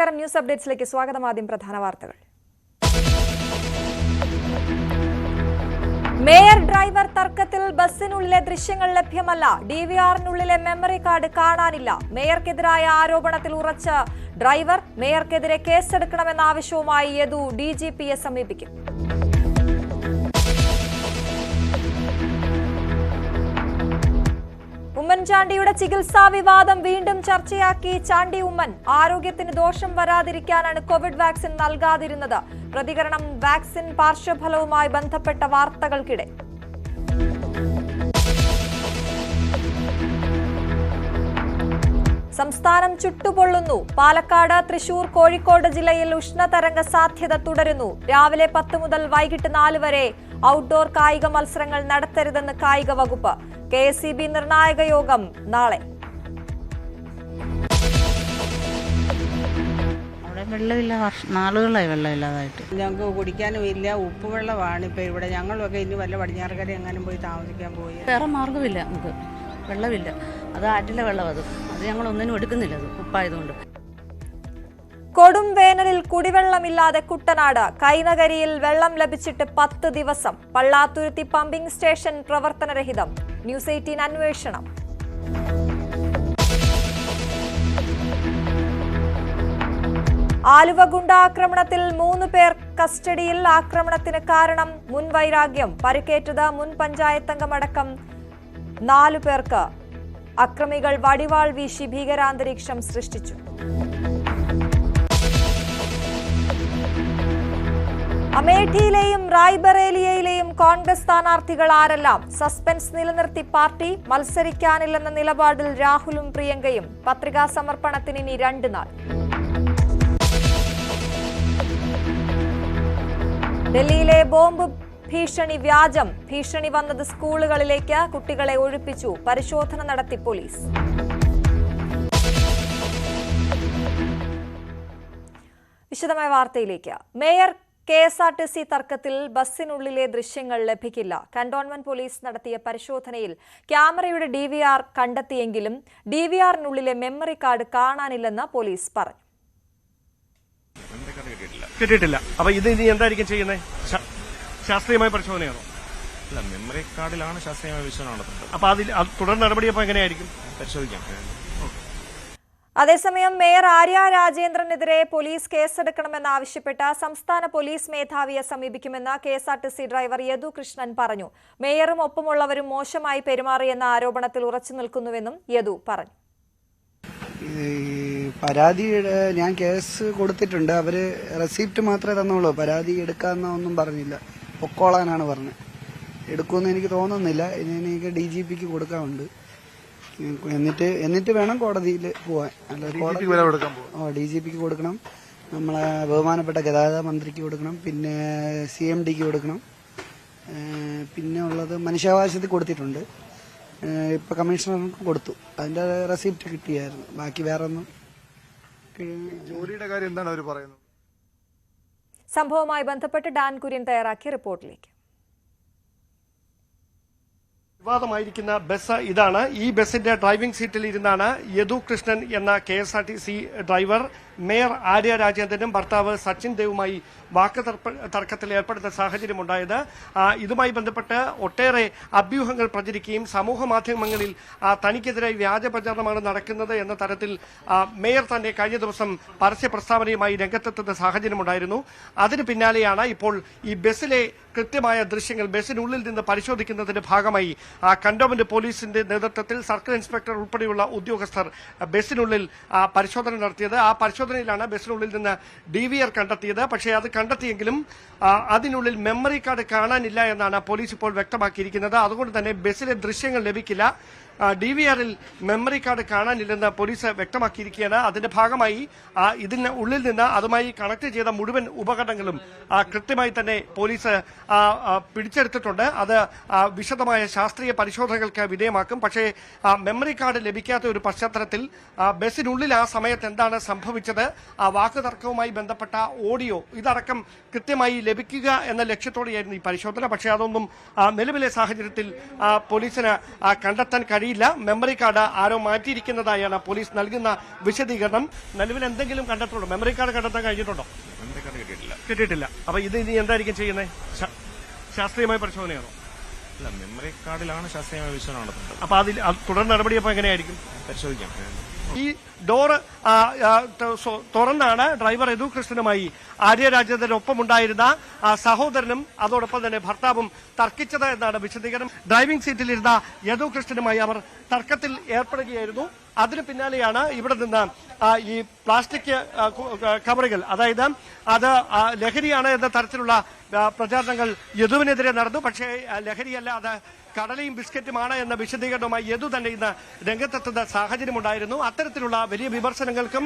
നമസ്കാരം. ന്യൂസ് അപ്ഡേറ്റ്സിലേക്ക് സ്വാഗതം. ആദ്യം പ്രധാന വാർത്തകൾ. മേയർ ഡ്രൈവർ തർക്കത്തിൽ ബസ്സിനുള്ളിലെ ദൃശ്യങ്ങൾ ലഭ്യമല്ല. ഡി വി ആറിനുള്ളിലെ മെമ്മറി കാർഡ് കാണാനില്ല. മേയർക്കെതിരായ ആരോപണത്തിൽ ഉറച്ച ഡ്രൈവർ മേയർക്കെതിരെ കേസെടുക്കണമെന്ന ആവശ്യവുമായി യദു ഡി ജി പിയെ സമീപിക്കും. ഉമ്മൻചാണ്ടിയുടെ ചികിത്സാ വിവാദം വീണ്ടും ചർച്ചയാക്കി ചാണ്ടി ഉമ്മൻ ആരോഗ്യത്തിന് ദോഷം വരാതിരിക്കാനാണ് കോവിഡ് വാക്സിൻ നൽകാതിരുന്നത്. പ്രതികരണം വാക്സിൻ പാർശ്വഫലവുമായി ബന്ധപ്പെട്ട വാർത്തകൾക്കിടെ. സംസ്ഥാനം ചുട്ടുപൊള്ളുന്നു. പാലക്കാട് തൃശൂർ കോഴിക്കോട് ജില്ലയിൽ ഉഷ്ണതരംഗ സാധ്യത തുടരുന്നു. രാവിലെ പത്ത് മുതൽ വൈകിട്ട് നാല് വരെ ഔട്ട്ഡോർ കായിക മത്സരങ്ങൾ നടത്തരുതെന്ന് കായിക വകുപ്പ്. കെ എസ് സി ബി നിർണായക യോഗം നാളെ. വെള്ളമില്ല നാളുകളായി വെള്ളമില്ലാതായിട്ട്. ഞങ്ങൾക്ക് കുടിക്കാനും ഇല്ല ഉപ്പ് വെള്ളമാണ് ഇപ്പൊ ഇവിടെ. ഞങ്ങളൊക്കെ ഇനി വല്ല പടിഞ്ഞാറക്കര എങ്ങാനും പോയി താമസിക്കാൻ പോയി. വേറെ മാർഗമില്ല നമുക്ക്. വെള്ളമില്ല. അത് ആറ്റിലെ വെള്ളം അത്. അത് ഞങ്ങൾ ഒന്നിനും എടുക്കുന്നില്ല. അത് ഉപ്പായതുകൊണ്ട് കൊടും വേനലിൽ കുടിവെള്ളമില്ലാതെ കുട്ടനാട് കൈനകരിയിൽ വെള്ളം ലഭിച്ചിട്ട് പത്ത് ദിവസം. പള്ളാത്തുരുത്തി പമ്പിംഗ് സ്റ്റേഷൻ പ്രവർത്തനരഹിതം. ന്യൂസ് എയ്റ്റീൻ അന്വേഷണം. ആലുവ ഗുണ്ടാക്രമണത്തിൽ മൂന്ന് പേർ കസ്റ്റഡിയിൽ. ആക്രമണത്തിന് കാരണം മുൻ വൈരാഗ്യം. പരിക്കേറ്റത് മുൻ പഞ്ചായത്തംഗമടക്കം നാലു പേർക്ക് അക്രമികൾ വടിവാൾ വീശി ഭീകരാന്തരീക്ഷം സൃഷ്ടിച്ചു. അമേഠിയിലെയും റായ്ബറേലിയയിലെയും കോൺഗ്രസ് സ്ഥാനാർത്ഥികൾ ആരെല്ലാം സസ്പെൻസ് നിലനിർത്തി പാർട്ടി മത്സരിക്കാനില്ലെന്ന നിലപാടിൽ രാഹുലും പ്രിയങ്കയും പത്രികാ സമർപ്പണത്തിന് ഇനി രണ്ട് നാൾ. ഡൽഹിയിലെ ബോംബ് ഭീഷണി വ്യാജം. ഭീഷണി വന്നത് സ്കൂളുകളിലേക്ക് കുട്ടികളെ ഒഴിപ്പിച്ചു. പരിശോധന നടത്തി പോലീസ്. വിശദമായ വാർത്തയിലേക്ക്. Mayor K S R T C തർക്കത്തിൽ ബസ്സിനുള്ളിലെ ദൃശ്യങ്ങൾ ലഭിക്കില്ല. കന്റോൺമെന്റ് പോലീസ് നടത്തിയ പരിശോധനയിൽ ക്യാമറയുടെ ഡി വി ആർ കണ്ടെത്തിയെങ്കിലും ഡി വി ആറിനുള്ളിലെ മെമ്മറി കാർഡ് കാണാനില്ലെന്ന് പോലീസ് പറഞ്ഞു. കിട്ടിയിട്ടില്ല. അപ്പൊ ഇത് ഇനി എന്തായിരിക്കും ചെയ്യുന്നത്? ശാസ്ത്രീയമായ പരിശോധനയാണോ? അല്ല മെമ്മറി കാർഡിലാണ് ശാസ്ത്രീയമായ പരിശോധന നടത്തുന്നത്. അപ്പൊ അതിൽ തുടർ നടപടി അപ്പൊ എങ്ങനെയായിരിക്കും? പരിശോധിക്കാം. അതേസമയം മേയർ ആര്യ രാജേന്ദ്രനെതിരെ പോലീസ് കേസെടുക്കണമെന്നാവശ്യപ്പെട്ട് സംസ്ഥാന പോലീസ് മേധാവിയെ സമീപിക്കുമെന്ന് K S R T C driver Yadu Krishnan പറഞ്ഞു. മേയറും ഒപ്പമുള്ളവരും മോശമായി പെരുമാറിയെന്ന ആരോപണത്തിൽ ഉറച്ചു നിൽക്കുന്നുവെന്നും യദു പറഞ്ഞു. ഈ പരാതിയുടെ ഞാൻ കേസ് കൊടുത്തിട്ടുണ്ട്. അവർ റെസിപ്റ്റ് മാത്രമേ തന്നുള്ളൂ. പരാതി എടുക്കാന്നൊന്നും പറഞ്ഞില്ല. പൊക്കോളാനാണ് പറഞ്ഞത്. എടുക്കുമെന്ന് എനിക്ക് തോന്നുന്നില്ല. ഇനി എനിക്ക് ഡി ജി പിക്ക് കൊടുക്കാറുണ്ട് എന്നിട്ട് എന്നിട്ട് വേണം കോടതിയിൽ പോവാൻ. അല്ല കോടതി ഓ ഡി ജി പിക്ക് കൊടുക്കണം. നമ്മളെ ബഹുമാനപ്പെട്ട ഗതാഗത മന്ത്രിക്ക് കൊടുക്കണം. പിന്നെ സി എം ഡിക്ക് കൊടുക്കണം. പിന്നെ ഉള്ളത് മനുഷ്യാവകാശത്തിൽ കൊടുത്തിട്ടുണ്ട്. ഇപ്പം ഇപ്പൊ കമ്മീഷണർക്ക് കൊടുത്തു. അതിന്റെ റെസിപ്റ്റ് കിട്ടിയായിരുന്നു. ബാക്കി വേറെ ഒന്നും ജോലിയുടെ കാര്യം എന്താണ് അവർ പറയുന്നത്? സംഭവവുമായി ബന്ധപ്പെട്ട് ഡാൻ കുര്യൻ തയ്യാറാക്കിയ റിപ്പോർട്ടിലേക്ക്. വിവാദമായിരിക്കുന്ന ബസ് ഇതാണ്. ഈ ബസിന്റെ ഡ്രൈവിംഗ് സീറ്റിൽ ഇരുന്നാണ് യദു കൃഷ്ണൻ എന്ന കെ ഡ്രൈവർ മേയർ ആര്യ രാജേന്ദ്രനും ഭർത്താവ് സച്ചിൻ ദേവുമായി വാക്ക് തർക്കത്തിൽ ഏർപ്പെടുന്ന സാഹചര്യമുണ്ടായത്. ഇതുമായി ബന്ധപ്പെട്ട് ഒട്ടേറെ അഭ്യൂഹങ്ങൾ പ്രചരിക്കുകയും സമൂഹ മാധ്യമങ്ങളിൽ തനിക്കെതിരെ വ്യാജ പ്രചാരണമാണ് നടക്കുന്നത് എന്ന തരത്തിൽ മേയർ തന്നെ കഴിഞ്ഞ ദിവസം പരസ്യ പ്രസ്താവനയുമായി രംഗത്തെത്തുന്ന സാഹചര്യമുണ്ടായിരുന്നു. അതിന് പിന്നാലെയാണ് ഇപ്പോൾ ഈ ബസ്സിലെ കൃത്യമായ ദൃശ്യങ്ങൾ ബസ്സിനുള്ളിൽ നിന്ന് പരിശോധിക്കുന്നതിന്റെ ഭാഗമായി ആ, കന്റോൺമെന്റ് പോലീസിന്റെ നേതൃത്വത്തിൽ സർക്കിൾ ഇൻസ്പെക്ടർ ഉൾപ്പെടെയുള്ള ഉദ്യോഗസ്ഥർ ബസ്സിനുള്ളിൽ പരിശോധന നടത്തിയത്. ആ പരിശോധനയിലാണ് ബസ്സിനുള്ളിൽ നിന്ന് ഡി വി ആർ കണ്ടെത്തിയത്. പക്ഷേ അത് കണ്ടെത്തിയെങ്കിലും അതിനുള്ളിൽ മെമ്മറി കാർഡ് കാണാനില്ല എന്നാണ് പോലീസ് ഇപ്പോൾ വ്യക്തമാക്കിയിരിക്കുന്നത്. അതുകൊണ്ട് തന്നെ ബസ്സിലെ ദൃശ്യങ്ങൾ ലഭിക്കില്ല. ഡി വി ആറിൽ മെമ്മറി കാർഡ് കാണാനില്ലെന്ന് പോലീസ് വ്യക്തമാക്കിയിരിക്കുകയാണ്. അതിന്റെ ഭാഗമായി ഇതിന് ഉള്ളിൽ നിന്ന് അതുമായി കണക്ട് ചെയ്ത മുഴുവൻ ഉപകരണങ്ങളും കൃത്യമായി തന്നെ പോലീസ് പിടിച്ചെടുത്തിട്ടുണ്ട്. അത് വിശദമായ ശാസ്ത്രീയ പരിശോധനകൾക്ക് വിധേയമാക്കും. പക്ഷേ മെമ്മറി കാർഡ് ലഭിക്കാത്ത ഒരു പശ്ചാത്തലത്തിൽ ബസ്സിനുള്ളിൽ ആ സമയത്ത് എന്താണ് സംഭവിച്ചത്? ആ വാക്കുതർക്കവുമായി ബന്ധപ്പെട്ട ഓഡിയോ ഇതടക്കം കൃത്യമായി ലഭിക്കുക എന്ന ലക്ഷ്യത്തോടെയായിരുന്നു ഈ പരിശോധന. പക്ഷേ അതൊന്നും നിലവിലെ സാഹചര്യത്തിൽ പോലീസിന് കണ്ടെത്താൻ കഴിയില്ല. അറിയില്ല. മെമ്മറി കാർഡ് ആരോ മാറ്റിയിരിക്കുന്നതായാണ് പോലീസ് നൽകുന്ന വിശദീകരണം. നിലവിൽ എന്തെങ്കിലും കണ്ടെത്തുന്നുണ്ടോ മെമ്മറി കാർഡ് കണ്ടെത്താൻ കഴിഞ്ഞിട്ടുണ്ടോ? കിട്ടിയിട്ടില്ല. അപ്പൊ ഇത് ഇനി എന്തായിരിക്കും ചെയ്യുന്നത് ശാസ്ത്രീയമായ പരിശോധനയാണോ? അല്ല മെമ്മറി കാർഡിലാണ് ശാസ്ത്രീയമായ പരിശോധന നടത്തുന്നത്. അപ്പൊ അതിൽ അത് തുടർ നടപടി അപ്പൊ എങ്ങനെയായിരിക്കും? പരിശോധിക്കാം. ഈ സൊ- തുറന്നാണ് ഡ്രൈവർ യദു കൃഷ്ണനുമായി ആര്യരാജേന്ദ്രനൊപ്പമുണ്ടായിരുന്ന സഹോദരനും അതോടൊപ്പം തന്നെ ഭർത്താവും തർക്കിച്ചത് എന്നാണ് വിശദീകരണം. ഡ്രൈവിംഗ് സീറ്റിലിരുന്ന യദു കൃഷ്ണനുമായി അവർ തർക്കത്തിൽ ഏർപ്പെടുകയായിരുന്നു. അതിന് പിന്നാലെയാണ് ഇവിടെ നിന്ന് ഈ പ്ലാസ്റ്റിക് കവറുകൾ. അതായത് അത് ലഹരിയാണ് എന്ന തരത്തിലുള്ള പ്രചാരണങ്ങൾ യദുവിനെതിരെ നടന്നു. പക്ഷേ ലഹരിയല്ല അത് കടലയും ബിസ്ക്കറ്റുമാണ് എന്ന വിശദീകരണവുമായി യദു തന്നെ ഇന്ന് രംഗത്തെത്തുന്ന സാഹചര്യമുണ്ടായിരുന്നു. അത്തരത്തിലുള്ള വലിയ വിമർശനങ്ങൾക്കും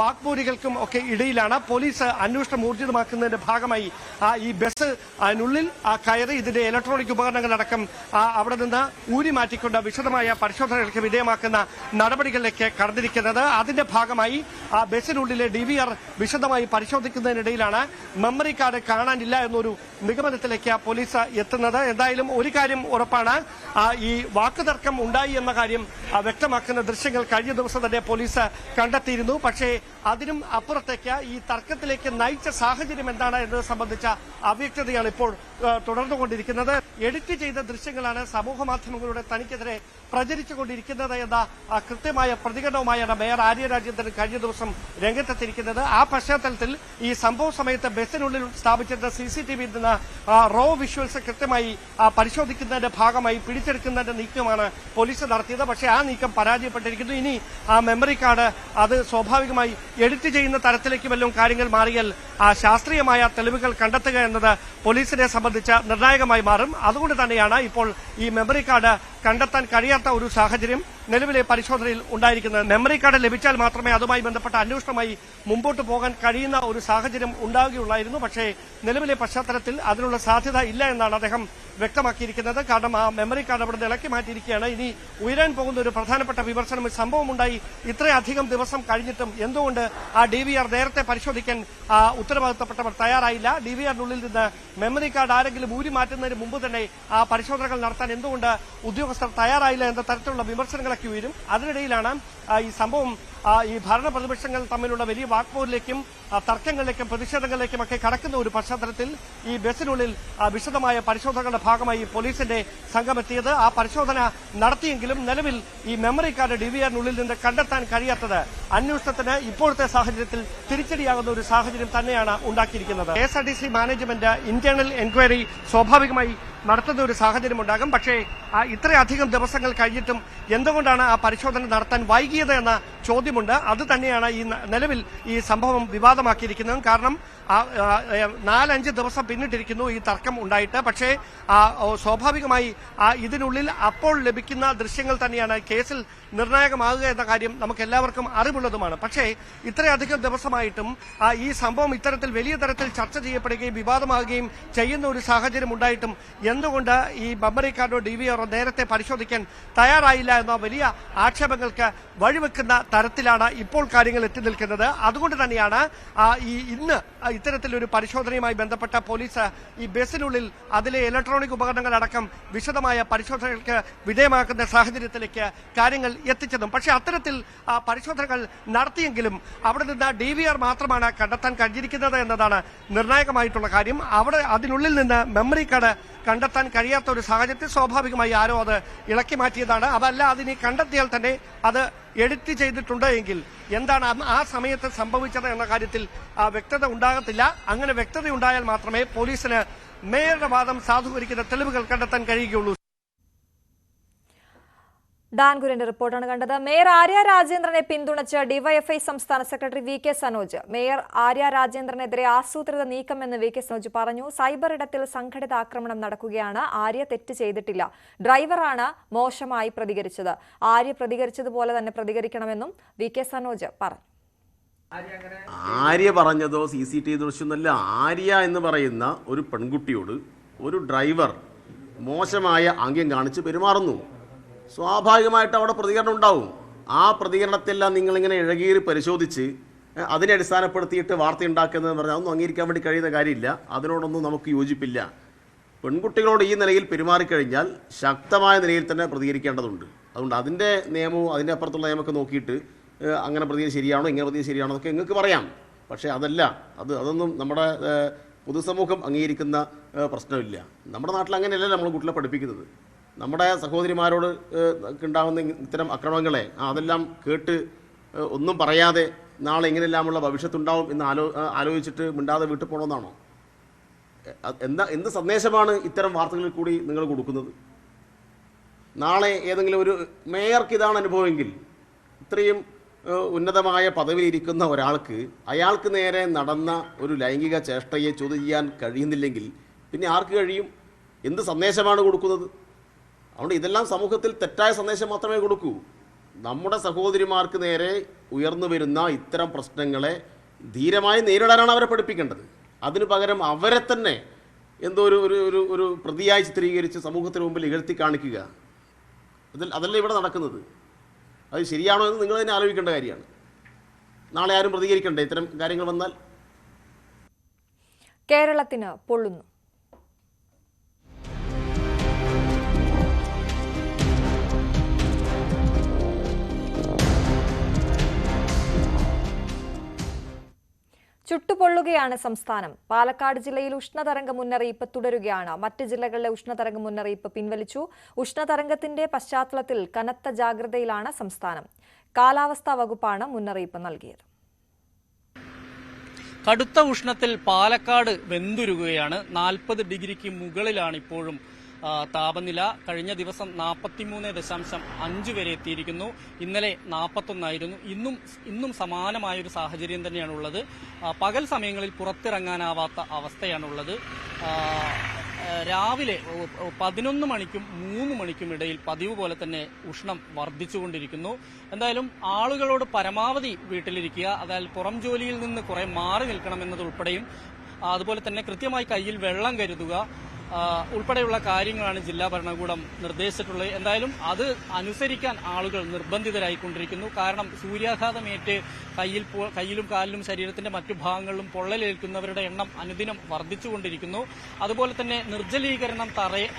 വാക്പോരികൾക്കും ഒക്കെ ഇടയിലാണ് പോലീസ് അന്വേഷണം ഊർജിതമാക്കുന്നതിന്റെ ഭാഗമായി ഈ ബസ് അതിനുള്ളിൽ കയറി ഇതിന്റെ ഇലക്ട്രോണിക് ഉപകരണങ്ങളടക്കം അവിടെ നിന്ന് ഊരി മാറ്റിക്കൊണ്ട് വിശദമായ പരിശോധനകൾക്ക് വിധേയമാക്കുന്ന നടപടികളിലേക്ക് കടന്നിരിക്കുന്നത്. അതിന്റെ ഭാഗമായി ആ ബസ്സിനുള്ളിലെ ഡി വിശദമായി പരിശോധിക്കുന്നതിനിടയിലാണ് മെമ്മറി കാർഡ് കാണാനില്ല എന്നൊരു നിഗമനത്തിലേക്ക് പോലീസ് എത്തുന്നത്. എന്തായാലും ഒരു കാര്യം ഉറപ്പാണ് ആ, ഈ വാക്കുതർക്കം ഉണ്ടായി എന്ന കാര്യം വ്യക്തമാക്കുന്ന ദൃശ്യങ്ങൾ കഴിഞ്ഞ ദിവസം തന്നെ പോലീസ് കണ്ടെത്തിയിരുന്നു. പക്ഷേ അതിനും അപ്പുറത്തേക്ക് ഈ തർക്കത്തിലേക്ക് നയിച്ച സാഹചര്യം എന്താണ് എന്നത് സംബന്ധിച്ച അവ്യക്തതയാണ് ഇപ്പോൾ തുടർന്നുകൊണ്ടിരിക്കുന്നത്. എഡിറ്റ് ചെയ്ത ദൃശ്യങ്ങളാണ് സമൂഹ മാധ്യമങ്ങളുടെ തനിക്കെതിരെ പ്രചരിച്ചുകൊണ്ടിരിക്കുന്നത് എന്ന കൃത്യമായ പ്രതികരണവുമായാണ് മേയർ ആര്യ രാജേന്ദ്രൻ കഴിഞ്ഞ ദിവസം രംഗത്തെത്തിയിരിക്കുന്നത്. ആ പശ്ചാത്തലത്തിൽ ഈ സംഭവ സമയത്ത് ബസ്സിനുള്ളിൽ സ്ഥാപിച്ചിരുന്ന സി സി ടി വിയിൽ നിന്ന് റോ വിഷ്വൽസ് കൃത്യമായി പരിശോധിക്കുന്നതിന്റെ ഭാഗമായി പിടിച്ചെടുക്കുന്നതിന്റെ നീക്കമാണ് പോലീസ് നടത്തിയത്. പക്ഷേ ആ നീക്കം പരാജയപ്പെട്ടിരിക്കുന്നു. ഇനി ആ മെമ്മറി കാർഡ് അത് സ്വാഭാവികമായി എഡിറ്റ് ചെയ്യുന്ന തരത്തിലേക്ക് വല്ലതും കാര്യങ്ങൾ മാറിയാൽ ആ ശാസ്ത്രീയമായ തെളിവുകൾ കണ്ടെത്തുക എന്നത് പോലീസിനെ സംബന്ധിച്ച് നിർണായകമായി മാറും. അതുകൊണ്ട് തന്നെയാണ് ഇപ്പോൾ ഈ മെമ്മറി കാർഡ് കണ്ടെത്താൻ കഴിയാത്ത ഒരു സാഹചര്യം നിലവിലെ പരിശോധനയിൽ ഉണ്ടായിരിക്കുന്നത് മെമ്മറി കാർഡ് ലഭിച്ചാൽ മാത്രമേ അതുമായി ബന്ധപ്പെട്ട അന്വേഷണമായി മുമ്പോട്ട് പോകാൻ കഴിയുന്ന ഒരു സാഹചര്യം ഉണ്ടാകുകയുള്ളായിരുന്നു പക്ഷേ നിലവിലെ പശ്ചാത്തലത്തിൽ അതിനുള്ള സാധ്യത ഇല്ല എന്നാണ് അദ്ദേഹം വ്യക്തമാക്കിയിരിക്കുന്നത്. കാരണം ആ മെമ്മറി കാർഡ് അവിടെ ഇളക്കി മാറ്റിയിരിക്കുകയാണ്. ഇനി ഉയരാൻ പോകുന്ന ഒരു പ്രധാനപ്പെട്ട വിമർശനം സംഭവമുണ്ടായി ഇത്രയധികം ദിവസം കഴിഞ്ഞിട്ടും എന്തുകൊണ്ട് ആ ഡി വി ആർ നേരത്തെ പരിശോധിക്കാൻ ഉത്തരവാദിത്തപ്പെട്ടവർ തയ്യാറായില്ല? ഡി വി ആറിനുള്ളിൽ നിന്ന് മെമ്മറി കാർഡ് ആരെങ്കിലും ഊരി മാറ്റുന്നതിന് മുമ്പ് തന്നെ ആ പരിശോധനകൾ നടത്താൻ എന്തുകൊണ്ട് ഉദ്യോഗസ്ഥർ തയ്യാറായില്ല എന്ന തരത്തിലുള്ള വിമർശനങ്ങളൊക്കെ ഉയരും അതിനിടയിലാണ് ഈ സംഭവം ഈ ഭരണ പ്രതിപക്ഷങ്ങൾ തമ്മിലുള്ള വലിയ വാക്പോരിലേക്കും തർക്കങ്ങളിലേക്കും പ്രതിഷേധങ്ങളിലേക്കും ഒക്കെ കടക്കുന്ന ഒരു പശ്ചാത്തലത്തിൽ ഈ ബസ്സിനുള്ളിൽ വിശദമായ പരിശോധനകളുടെ ഭാഗമായി പോലീസിന്റെ സംഘമെത്തിയത്. ആ പരിശോധന നടത്തിയെങ്കിലും നിലവിൽ ഈ മെമ്മറി കാർഡ് ഡി വി ആറിനുള്ളിൽ നിന്ന് കണ്ടെത്താൻ കഴിയാത്തത് അന്വേഷണത്തിന് ഇപ്പോഴത്തെ സാഹചര്യത്തിൽ തിരിച്ചടിയാകുന്ന ഒരു സാഹചര്യം തന്നെയാണ് ഉണ്ടാക്കിയിരിക്കുന്നത്. K S R T C management internal enquiry സ്വാഭാവികമായി നടത്തുന്ന ഒരു സാഹചര്യം ഉണ്ടാകും. പക്ഷേ ഇത്രയധികം ദിവസങ്ങൾ കഴിഞ്ഞിട്ടും എന്തുകൊണ്ടാണ് ആ പരിശോധന നടത്താൻ വൈകിയത് എന്ന ചോദ്യമുണ്ട്. അത് തന്നെയാണ് ഈ നിലവിൽ ഈ സംഭവം വിവാദമാക്കിയിരിക്കുന്നത്. കാരണം നാലഞ്ച് ദിവസം പിന്നിട്ടിരിക്കുന്നു ഈ തർക്കം ഉണ്ടായിട്ട്. പക്ഷേ സ്വാഭാവികമായി ഇതിനുള്ളിൽ അപ്പോൾ ലഭിക്കുന്ന ദൃശ്യങ്ങൾ തന്നെയാണ് കേസിൽ നിർണായകമാകുക എന്ന കാര്യം നമുക്ക് എല്ലാവർക്കും അറിവുള്ളതുമാണ്. പക്ഷേ ഇത്രയധികം ദിവസമായിട്ടും ഈ സംഭവം ഇത്തരത്തിൽ വലിയ തരത്തിൽ ചർച്ച ചെയ്യപ്പെടുകയും വിവാദമാകുകയും ചെയ്യുന്ന ഒരു സാഹചര്യം ഉണ്ടായിട്ടും എന്തുകൊണ്ട് ഈ മെമ്മറി കാർഡോ ഡി വി ആറോ നേരത്തെ പരിശോധിക്കാൻ തയ്യാറായില്ല എന്ന വലിയ ആക്ഷേപങ്ങൾക്ക് വഴിവെക്കുന്ന തരത്തിലാണ് ഇപ്പോൾ കാര്യങ്ങൾ എത്തി നിൽക്കുന്നത്. അതുകൊണ്ട് തന്നെയാണ് ഈ ഇന്ന് ഇത്തരത്തിലൊരു പരിശോധനയുമായി ബന്ധപ്പെട്ട പോലീസ് ഈ ബസ്സിനുള്ളിൽ അതിലെ ഇലക്ട്രോണിക് ഉപകരണങ്ങൾ അടക്കം വിശദമായ പരിശോധനകൾക്ക് വിധേയമാക്കുന്ന സാഹചര്യത്തിലേക്ക് കാര്യങ്ങൾ എത്തിച്ചതും. പക്ഷേ അത്തരത്തിൽ പരിശോധനകൾ നടത്തിയെങ്കിലും അവിടെ നിന്ന് ഡി വി ആർ മാത്രമാണ് കണ്ടെത്താൻ കഴിഞ്ഞിരിക്കുന്നത് എന്നതാണ് നിർണായകമായിട്ടുള്ള കാര്യം. അവിടെ അതിനുള്ളിൽ നിന്ന് മെമ്മറി കാർഡ് കണ്ടെത്താൻ കഴിയാത്ത ഒരു സാഹചര്യത്തിൽ സ്വാഭാവികമായി ആരോ അത് ഇളക്കി മാറ്റിയതാണ്. അതല്ല അതിനെ കണ്ടെത്തിയാൽ തന്നെ അത് എഡിറ്റ് ചെയ്തിട്ടുണ്ട് എങ്കിൽ എന്താണ് ആ സമയത്ത് സംഭവിച്ചത് എന്ന കാര്യത്തിൽ വ്യക്തത ഉണ്ടാകത്തില്ല. അങ്ങനെ വ്യക്തത ഉണ്ടായാൽ മാത്രമേ പോലീസിന് മേയറുടെ വാദം സാധൂകരിക്കുന്ന തെളിവുകൾ കണ്ടെത്താൻ കഴിയുകയുള്ളൂ. ഡാൻഗുരിന്റെ റിപ്പോർട്ടാണ് കണ്ടത്. മേയർ ആര്യ രാജേന്ദ്രനെ പിന്തുണച്ച് ഡിവൈഎഫ്ഐ സംസ്ഥാന secretary V K Sanoj. Mayor Arya രാജേന്ദ്രനെതിരെ ആസൂത്രിത നീക്കമെന്ന് വി കെ സനോജ് പറഞ്ഞു. സൈബർ ഇടത്തിൽ സംഘടിത ആക്രമണം നടക്കുകയാണ്. ആര്യ തെറ്റ് ചെയ്തിട്ടില്ല. ഡ്രൈവറാണ് മോശമായി പ്രതികരിച്ചത്. ആര്യ പ്രതികരിച്ചതുപോലെ തന്നെ പ്രതികരിക്കണമെന്നും വി കെ സനോജ് പറഞ്ഞു. ആര്യ പറഞ്ഞതോ സി സി ടി വി ദൃശ്യമൊന്നുമല്ല. ആര്യ എന്ന് പറയുന്ന ഒരു പെൺകുട്ടിയോട് ഒരു ഡ്രൈവർ മോശമായ ആംഗ്യം കാണിച്ച് പെരുമാറുന്നു. സ്വാഭാവികമായിട്ട് അവിടെ പ്രതികരണം ഉണ്ടാവും. ആ പ്രതികരണത്തെല്ലാം നിങ്ങളിങ്ങനെ ഇഴകീറി പരിശോധിച്ച് അതിനെ അടിസ്ഥാനപ്പെടുത്തിയിട്ട് വാർത്ത ഉണ്ടാക്കുന്നത് പറഞ്ഞാൽ ഒന്നും അംഗീകരിക്കാൻ വേണ്ടി കഴിയുന്ന കാര്യമില്ല. അതിനോടൊന്നും നമുക്ക് യോജിപ്പില്ല. പെൺകുട്ടികളോട് ഈ നിലയിൽ പെരുമാറിക്കഴിഞ്ഞാൽ ശക്തമായ നിലയിൽ തന്നെ പ്രതികരിക്കേണ്ടതുണ്ട്. അതുകൊണ്ട് അതിന്റെ നിയമവും അതിന്റെ അപ്പുറത്തുള്ള നിയമമൊക്കെ നോക്കിയിട്ട് അങ്ങനെ പ്രതിയെ ശരിയാണോ ഇങ്ങനെ പ്രതിയെ ശരിയാണോ എന്നൊക്കെ നിങ്ങൾക്ക് പറയാം. പക്ഷേ അതല്ല അത് അതൊന്നും നമ്മുടെ പൊതുസമൂഹം അംഗീകരിക്കുന്ന പ്രശ്നമില്ല. നമ്മുടെ നാട്ടിൽ അങ്ങനെയല്ല നമ്മൾ കുട്ടികളെ പഠിപ്പിക്കുന്നത്. നമ്മുടെ സഹോദരിമാരോട് ഉണ്ടാകുന്ന ഇത്തരം അക്രമങ്ങളെ അതെല്ലാം കേട്ട് ഒന്നും പറയാതെ നാളെ ഇങ്ങനെയെല്ലാമുള്ള ഭവിഷ്യത്തുണ്ടാവും എന്ന് ആലോ ആലോചിച്ചിട്ട് മിണ്ടാതെ വീട്ടിൽ പോകണമെന്നാണോ എന്താ എന്ത് സന്ദേശമാണ് ഇത്തരം വാർത്തകളിൽ കൂടി നിങ്ങൾ കൊടുക്കുന്നത്? നാളെ ഏതെങ്കിലും ഒരു മേയർക്ക് ഇതാണ് അനുഭവമെങ്കിൽ ഇത്രയും ഉന്നതമായ പദവിയിലിരിക്കുന്ന ഒരാൾക്ക് അയാൾക്ക് നേരെ നടന്ന ഒരു ലൈംഗിക ചേഷ്ടയെ ചോദ്യം ചെയ്യാൻ കഴിയുന്നില്ലെങ്കിൽ പിന്നെ ആർക്ക് കഴിയും? എന്ത് സന്ദേശമാണ് കൊടുക്കുന്നത്? അതുകൊണ്ട് ഇതെല്ലാം സമൂഹത്തിൽ തെറ്റായ സന്ദേശം മാത്രമേ കൊടുക്കൂ. നമ്മുടെ സഹോദരിമാർക്ക് നേരെ ഉയർന്നു വരുന്ന ഇത്തരം പ്രശ്നങ്ങളെ ധീരമായി നേരിടാനാണ് അവരെ പഠിപ്പിക്കേണ്ടത്. അതിനു പകരം അവരെ തന്നെ എന്തോ ഒരു ഒരു ഒരു ഒരു പ്രതിയായി ചിത്രീകരിച്ച് സമൂഹത്തിന് മുമ്പിൽ ഇകഴ്ത്തി കാണിക്കുക. അതിൽ അതല്ല ഇവിടെ നടക്കുന്നത്. അത് ശരിയാണോ എന്ന് നിങ്ങൾ തന്നെ ആലോചിക്കേണ്ട കാര്യമാണ്. നാളെ ആരും പ്രതികരിക്കണ്ടേ? ഇത്തരം കാര്യങ്ങൾ വന്നാൽ? കേരളത്തിന് പൊള്ളുന്നു. ചുട്ടുപൊള്ളുകയാണ് സംസ്ഥാനം. പാലക്കാട് ജില്ലയിൽ ഉഷ്ണതരംഗ മുന്നറിയിപ്പ് തുടരുകയാണ്. മറ്റ് ജില്ലകളിലെ ഉഷ്ണതരംഗ മുന്നറിയിപ്പ് പിൻവലിച്ചു. ഉഷ്ണതരംഗത്തിന്റെ പശ്ചാത്തലത്തിൽ കനത്ത ജാഗ്രതയിലാണ് സംസ്ഥാനം. കാലാവസ്ഥാ വകുപ്പാണ് മുന്നറിയിപ്പ് നൽകിയത്. കടുത്ത ഉഷ്ണത്തിൽ പാലക്കാട് വെന്തുരുകയാണ്. നാൽപ്പത് ഡിഗ്രിക്ക് മുകളിലാണ് ഇപ്പോഴും താപനില കഴിഞ്ഞ ദിവസം നാൽപ്പത്തിമൂന്ന് ദശാംശം അഞ്ച് വരെ എത്തിയിരിക്കുന്നു. ഇന്നലെ നാൽപ്പത്തൊന്നായിരുന്നു ഇന്നും ഇന്നും സമാനമായൊരു സാഹചര്യം തന്നെയാണുള്ളത്. പകൽ സമയങ്ങളിൽ പുറത്തിറങ്ങാനാവാത്ത അവസ്ഥയാണുള്ളത്. രാവിലെ പതിനൊന്ന് മണിക്കും മൂന്ന് മണിക്കും ഇടയിൽ പതിവ് പോലെ തന്നെ ഉഷ്ണം വർദ്ധിച്ചുകൊണ്ടിരിക്കുന്നു. എന്തായാലും ആളുകളോട് പരമാവധി വീട്ടിലിരിക്കുക അതായത് പുറം ജോലിയിൽ നിന്ന് കുറെ മാറി നിൽക്കണം എന്നതുൾപ്പെടെയും അതുപോലെ തന്നെ കൃത്യമായി കയ്യിൽ വെള്ളം കരുതുക ഉൾപ്പെടെയുള്ള കാര്യങ്ങളാണ് ജില്ലാ ഭരണകൂടം നിർദ്ദേശിച്ചിട്ടുള്ളത്. എന്തായാലും അത് അനുസരിക്കാൻ ആളുകൾ നിർബന്ധിതരായിക്കൊണ്ടിരിക്കുന്നു. കാരണം സൂര്യാഘാതമേറ്റ് കയ്യിൽ കയ്യിലും കാലിലും ശരീരത്തിന്റെ മറ്റു ഭാഗങ്ങളിലും പൊള്ളലേൽക്കുന്നവരുടെ എണ്ണം അനുദിനം വർദ്ധിച്ചുകൊണ്ടിരിക്കുന്നു. അതുപോലെ തന്നെ നിർജലീകരണം